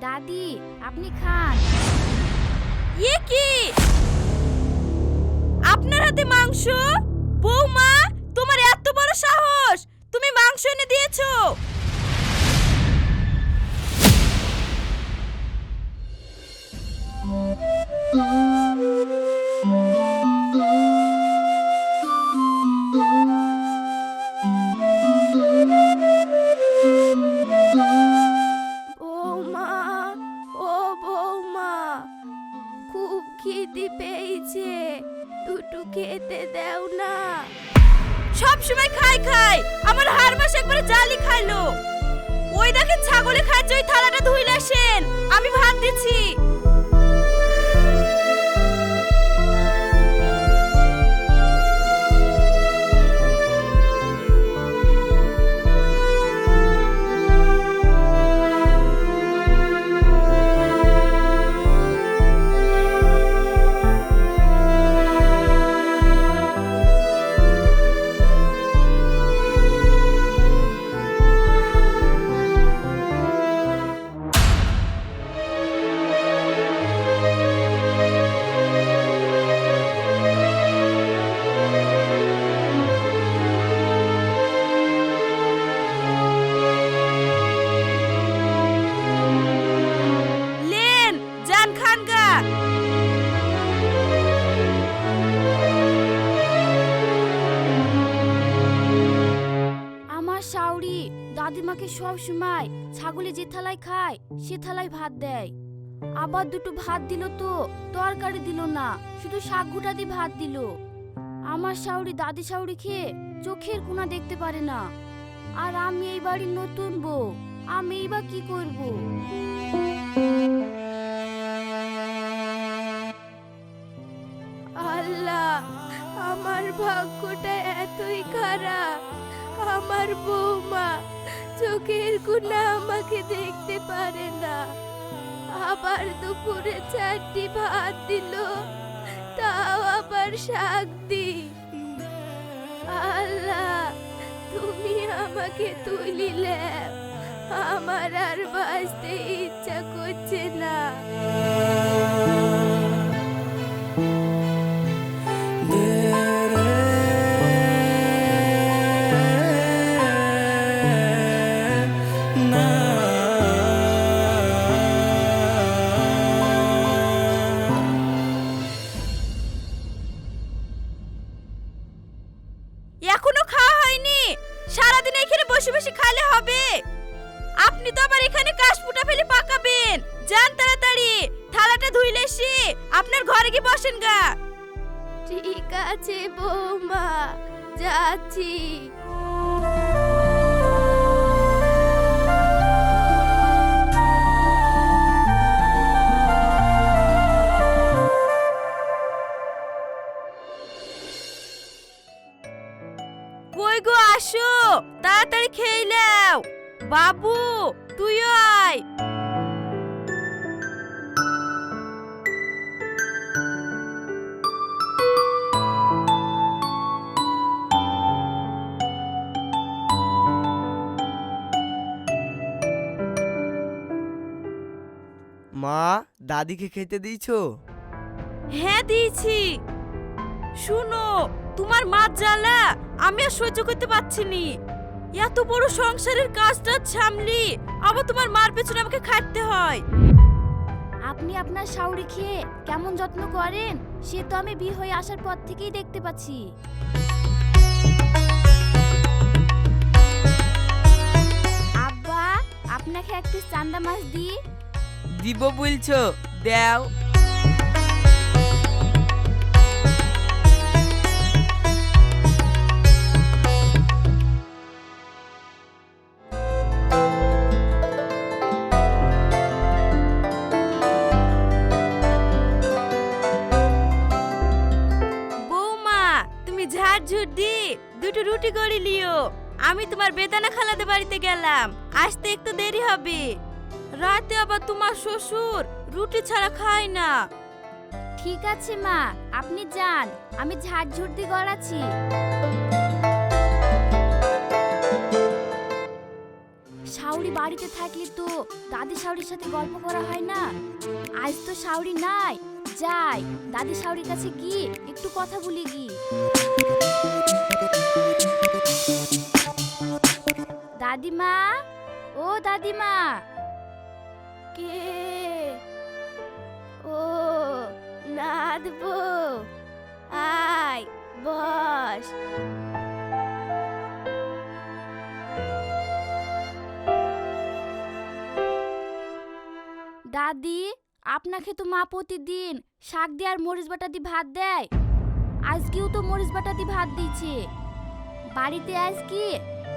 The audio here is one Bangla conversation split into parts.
দাদি আপনি খান। এ কি? আপনার হাতে মাংস? বৌমা তোমার এত বড় সাহস! তুমি মাংস এনে দিয়েছ। বৌমা সব সময় খাই খাই। আমার হার মাস একবারে জালি খাইলো। ওই দেখে ছাগলে খাচ্ছে ওই থালাটা ধুইলে আসেন। আমি ভাত দিচ্ছি। সব সময় ছাগলে যে থালায় খায়, সে থালায় ভাত দেয়। আবার দুটো ভাত দিল তো, তরকারি দিল না, শুধু শাক গুটা দিয়ে ভাত দিল। আমার শাওরি দাদি শাওরি খেয়ে চোখের কোনা দেখতে পারে না। আর আমি এই বাড়ির নতুন বউ, আমি এইবার কি করব? আল্লাহ, আমার ভাগ্যটা এতই খারাপ। আমার বৌমা চোখের কোনা আমাকে দেখতে পারে না। আবার দুপুরে চারটি ভাত দিল, তাও আবার শাক দি আল্লাহ, তুমি আমাকে তুলিলে, আমার আর বাঁচতে ইচ্ছা করছে না। এখনও খাওয়া হয়নি। সারাদিন এখানে বসে বসে খালে হবে। আপনি তো আবার এখানে কাশ ফুটা ফেলে পাকাবেন। যান তাড়াতাড়ি। থালাটা ধুইলে সে আপনার ঘরে গিয়ে বসেন গা। ঠিক আছে, বৌমা। যাচ্ছি। কই গো আসো? তাড়াতাড়ি খেয়ে নাও। বাবু তুইও আয়। মা দাদিকে খেতে দিয়েছ? হ্যাঁ দিয়েছি। শুনো তোমার মাছ জ্বালা আমি আর সহ্য করতে পারছি নি। এত বড় সংসারের কাজটা সামলি আবার তোমার মার পেছনে আমাকে খাটতে হয়। আপনি আপনার শাওরি খেয়ে কেমন যত্ন করেন সে তো আমি বিয়ে হয়ে আসার পর থেকেই দেখতে পাচ্ছি। আব্বা আপনাকে এক পিস চান্দা মাছ দিই। দিব বলছো? দেও। দুটো রুটি করে লিও আমি তোমার বেদানা খালাতে বাড়িতে গেলাম। আসতে একটু দেরি হবে। রাতে আবার তোমার শ্বশুর রুটি ছাড়া খায় না। ঠিক আছে, মা। আপনি যান। আমি ঝাড় ঝুড় দিয়ে গড়াচ্ছি। শাওরি বাড়িতে থাকলে তো দাদি শাওরির সাথে গল্প করা হয় না। আজ তো শাওরি নাই। যাই, দাদি শাওরির কাছে গিয়ে একটু কথা বলি গি। দাদিমা? ও দাদিমা। কে? ও নাদবো। আয়, বস। দাদি, আপনাকে তো মা প্রতিদিন শাক দিয়ে আর মরিচ বাটা দিয়ে ভাত দেয়। আজকেও তো মরিচ বাটা দিয়ে ভাত দিয়েছে। বাড়িতে আজ কি?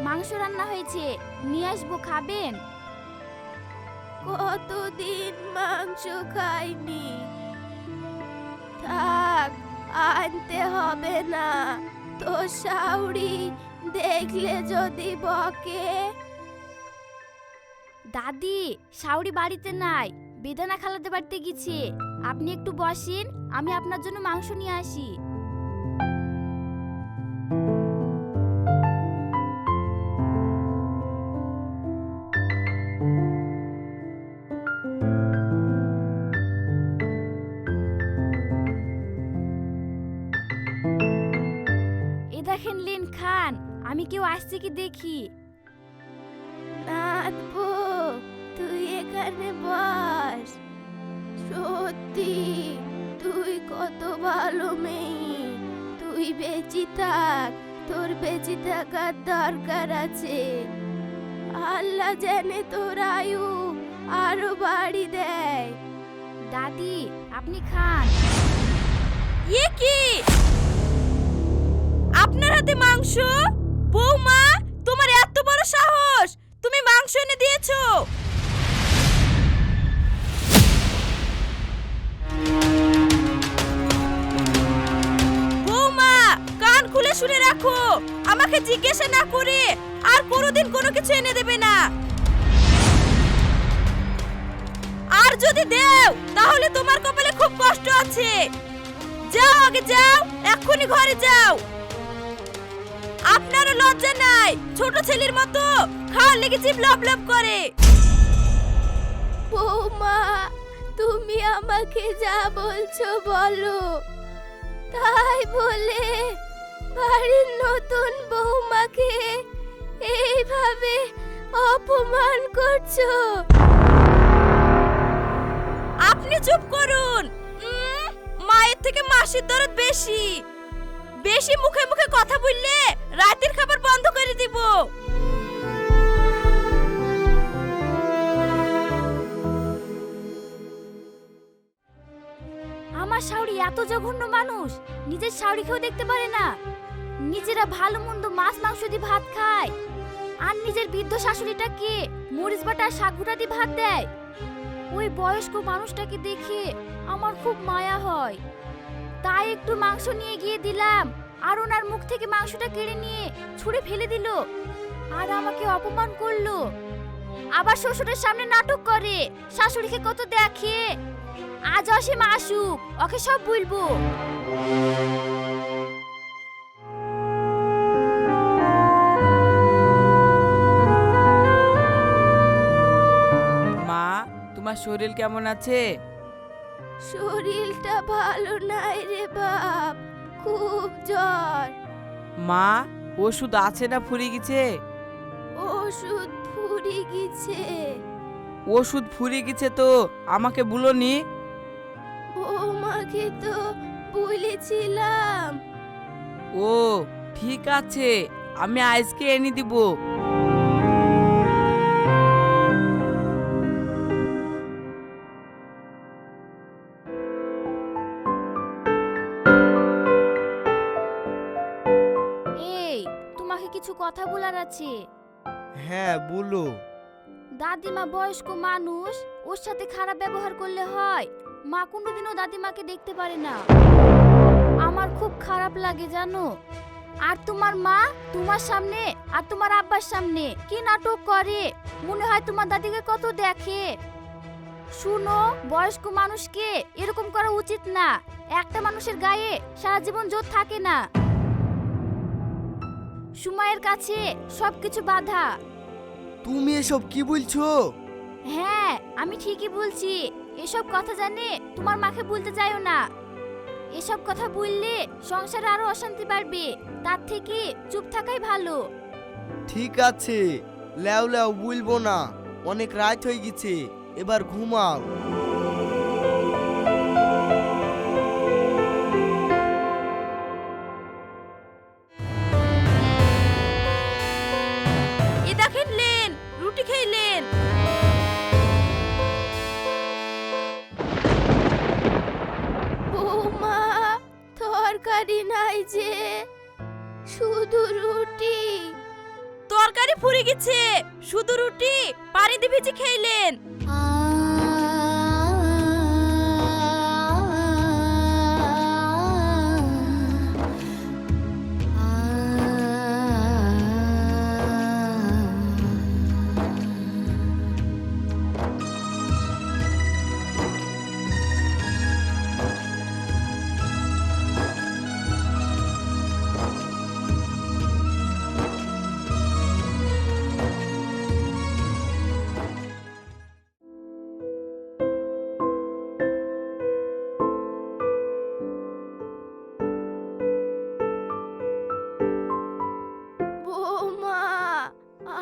মাংস রান্না হয়েছে। নিয়ে আসব খাবেন? কতদিন মাংস খাইনি? থাক আনতে হবে না। তো শাউরি দেখলে যদি বকে। দাদি শাউরি বাড়িতে নাই। বেদানা খালাতে বাড়িতে গেছে। আপনি একটু বসেন আমি আপনার জন্য মাংস নিয়ে আসি। দেখেন লিন খান আমি কেউ আসছে কি দেখি? নাথবো তুই এখানে বস। সত্যি তুই কত ভালো মেয়ে। তুই বেঁচে থাক তোর বেঁচে থাকার দরকার আছে। আল্লাহ জানে তোর আয়ু আরও বাড়ি দেয়। দাদি আপনি খান। এ কি? আপনার হাতে মাংস? বৌমা, তোমার এত বড় সাহস! তুমি মাংস এনে দিয়েছ! শুনে রাখো! আমাকে জিজ্ঞাসা না করে আর কোনোদিন কোনো কিছু এনে দেবে না! আর যদি দেও, তাহলে তোমার কপালে খুব কষ্ট আছে। যাও আগে যাও, এক্ষুনি ঘরে যাও। আপনারও লজ্জা নাই। ছোট ছেলের মতো খাওয়ার লেগে জিভ লব লব করে। বৌমা তুমি আমাকে যা বলছো বলো। তাই বলে বাড়ির নতুন বৌমাকে এইভাবে অপমান করছ। আপনি চুপ করুন। মায়ের থেকে মাসির দরদ বেশি। বেশি মুখে মুখে কথা বললে রাতের খাবার বন্ধ করে দিব। আমার শাওরি এত জঘন্য মানুষ, নিজের শাওরিকেও দেখতে পারে না। নিজেরা ভালো মন্দ মাছ, মাংস দিয়ে ভাত খায়। আর নিজের বৃদ্ধ শাশুড়িটাকে মরিচ বাটা আর শাক দিয়ে ভাত দেয়? ওই বয়স্ক মানুষটাকে দেখে আমার খুব মায়া হয়। তাই একটু মাংস নিয়ে গিয়ে দিলাম। আর ওনার মুখ থেকে মাংসটা কেড়ে নিয়ে ছুঁড়ে ফেলে দিল। আর আমাকে অপমান করল। আবার শ্বশুরের সামনে নাটক করে। শাশুড়িকে কত দেখে। আজ অসীম আসুক, ওকে সব বলব। মা, তোমার শরীর কেমন আছে? শরীরটা ভালো নাই রে বাপ খুব জ্বর। মা ওষুধ আছে না ফুরিয়ে গেছে? ওষুধ ফুরি গেছে। ওষুধ ফুরিয়ে গেছে তো আমাকে বলোনি? বৌমাকে তো বলেছিলাম। ও ঠিক আছে আমি আজকে এনে দিব। বলার আছে? হ্যাঁ বলো। দাদিমা বয়স্ক মানুষ ওর সাথে খারাপ ব্যবহার করলে হয়। মা কোনোদিনও দাদিমাকে দেখতে পারে না। আমার খুব খারাপ লাগে জানো? আর তোমার মা তোমার সামনে আর তোমার আব্বার সামনে কি নাটক করে? মনে হয় তোমার দাদিকে কত দেখে। শুনো বয়স্ক মানুষকে এরকম করা উচিত না। একটা মানুষের গায়ে সারা জীবন জোর থাকে না। সময়ের কাছে সবকিছু বাধা। তুমি এসব কি বলছো? হ্যাঁ আমি ঠিকই বলছি। এসব কথা জানে তোমার মাকে বলতে যাইও না। এসব কথা বললে সংসারে আরও অশান্তি বাড়বে। তার থেকে চুপ থাকাই ভালো। ঠিক আছে। লেও লেও বলব না। অনেক রাত হয়ে গেছে। এবার ঘুমাও। তরকারি নাই যে শুধু রুটি। তরকারি ফুরে গেছে। শুধু রুটি পারি দিয়ে ভিজে খাইলেন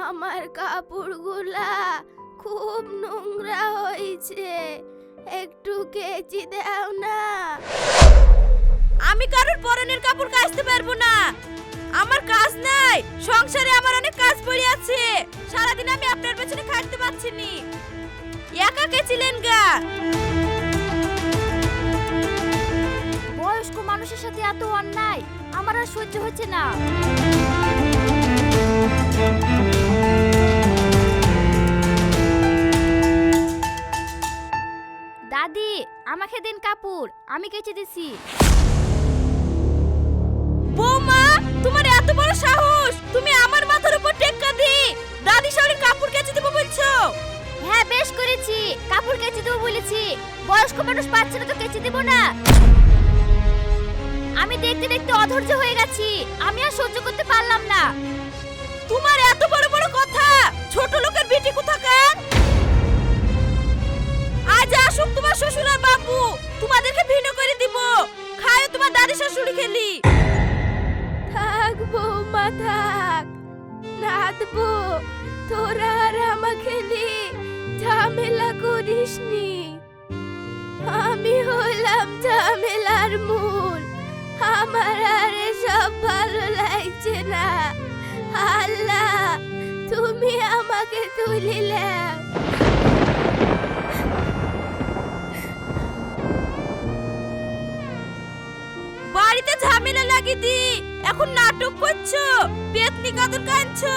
আমার কাপড়গুলা খুব নোংরা হয়েছে। একটু কেচি দাও না। আমি কারোর পরনের কাপড় কাচতে পারব না। আমার কাজ নাই। সংসারে আমার অনেক কাজ পড়ে আছে। সারাদিন আমি আপনার পেছনে খাটতে পারছি নি। একা গেছিলেন গা। বয়স্ক মানুষের সাথে এত অন্যায় আমার আর সহ্য হচ্ছে না। কাপড় আমি কেচে দিছি। বৌমা, তোমার এত বড় সাহস! তুমি আমার মাথার উপর টেক্কা দি দাদি শাড়ির কাপড় কেচে দেবো বলছো? হ্যাঁ বেশ করেছি। কাপড় কেচে দেবো বলেছি। বয়স্ক মানুষ পাচ্ছে না তো কেচে দেবো না। আমি দেখতে দেখতে অধৈর্য হয়ে গেছি। আমি আর সহ্য করতে পারলাম না। তোমার এত বড় বড় কথা! ছোট লোকের বেটি কোথাকার? আজ আসুক তোমার শ্বশুর আর বাবু তোমাদেরকে ভিন্ন করে দিব। খায় তোমার দাদি শাশুড়ি খেলি। থাক বৌমা, থাক। নাদবো তোরা আর আমাকে নিয়ে ঝামেলা করিসনি। আমি হলাম ঝামেলার মূল। আমার আর সব ভালো লাগছে না। আল্লাহ, তুমি আমাকে তুলিলাম ঝামেলা লাগিয়ে দি এখন নাটক করছ পেতনি কাদর কাঁদছো।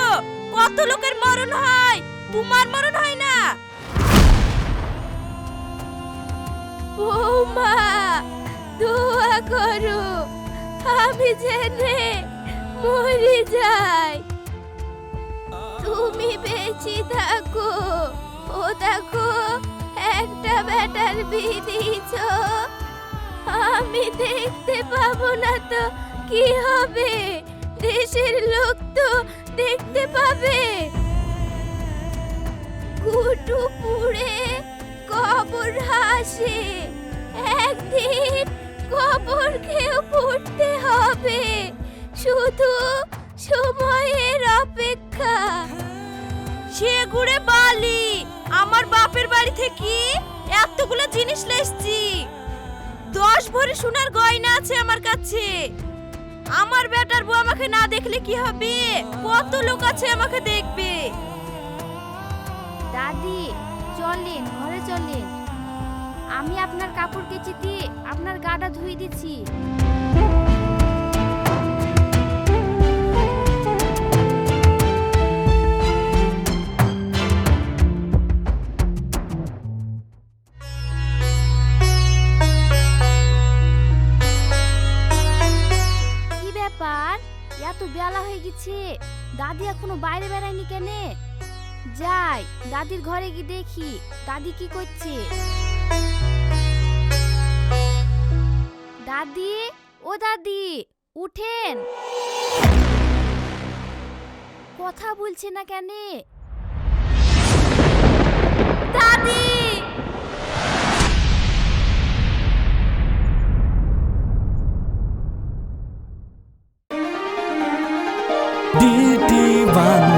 কত লোকের মরণ হয়, তোমার মরণ হয় না। বৌমা, দোয়া করো, আমি জেনে মরে যাই। তুমি বেঁচে থাকো, ও দেখো, একটা ব্যাটার বিয়ে দিয়েছ আমি দেখতে পাবো না তো কি হবে? দেশের লোক তো দেখতে পাবে। কুটু পুড়ে কবর হাসে। একদিন কবর খেয়ে পড়তে হবে। শুধু সময়ের অপেক্ষা। সে ঘুরে বালি, আমার বাপের বাড়ি থেকে এতগুলো জিনিস লেসছি। দশ ভরি সোনার গয়না আছে আমার কাছে। আমার বেটার বউ আমাকে না দেখলে কি হবে? কত লোক আছে আমাকে দেখবে। দাদি, চলেন, ঘরে চলেন। আমি আপনার কাপড় কেচে দিয়ে আপনার গাটা ধুই দিচ্ছি। এত বেলা হয়ে গেছে। দাদি এখনও বাইরে বেড়ায়নি কেনে? যাই, দাদির ঘরে গিয়ে দেখি। দাদি কি করছে? দাদি, ও দাদি, উঠেন। কথা বলছে না কেন? দাদি! van